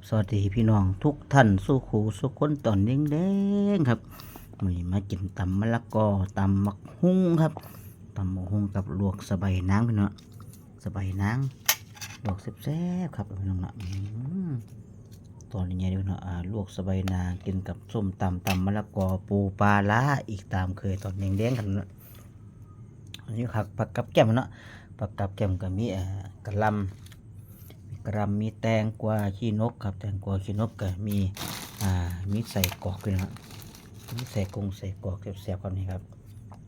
ครับสวัสดีพี่น้องทุกท่านสู้ขูสุขคนตอนเด้งๆครับมีมากินตำมะละกอตำมักหุ้งครับตำมักหุ้งกับลวกสบายนางพี่น้องสบายนางลวกแซ่บๆครับพี่น้องนะตอนนี้ไงพี่น้องอ่าลวกสบายนางกินกับส้มตำตำมะละกอปูปลาล้าอีกตามเคยตอนเด้งๆกันนะอันนี้ผักผักกับแก้มเนาะผักกับแก้มก็มีเอ่อกระลำ กระหลำมีแตงกวาขี้นกครับ แตงกวาขี้นกก็มีอ่ามีใส่กอกด้วยนะมีใส่กงใส่กอกแซ่บๆครับนี่ครับ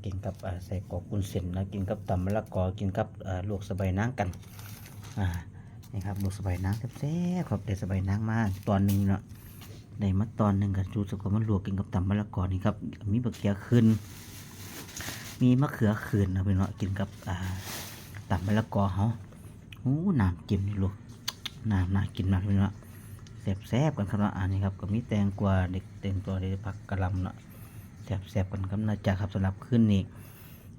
กินกับใส่กอกกุนเส้นนะกินกับตำมะละกอกินกับลวกสบายนางกันอ่านี่ครับลวกสบายนางแซ่บๆครับได้สบายนางมากตอนหนึ่งเนาะได้มาตอนหนึ่งกับจูสกว่ามันลวกกินกับตำมะละกอนี่ครับมีบะเขือขึ้น มีมะเขือขืนนะพี่เนาะกินกับอ่าตำมะละกอเขาโอ้น้ำจิ้มนี่ลูก น่าน่ากินมากเลยเนาะแซ่บแซบๆกันครับเนาะอันนี้ครับก็มีแตงกวาเด็กแตงตัวเด็กผักกะลำเนาะแซ่บแซบๆกันครับน่าจะครับสำหรับขึ้นนี่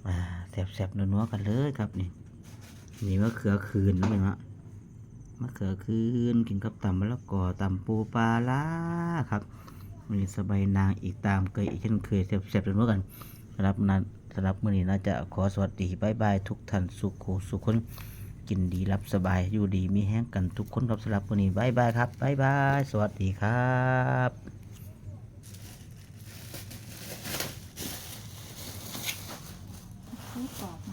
อ่าแซ่บแซบๆนัวๆกันเลยครับนี่นี่มะเขือคืนนะพี่เนาะมะเขือคืนกินกับตำมะละกอตำปูปลาล่าครับมีสบายนางอีกตามเคยอีกเช่นเคยแซ่บแซบๆนัวๆกันสำหรับนั้นสำหรับมื้อนี้น่าจะขอสวัสดีบายบายทุกท่านสุขสุขคน กินดีรับสบายอยู่ดีมีแห้งกันทุกคนครับสำหรับวันนี้บายบายครับบายบาย สวัสดีครับกรอบม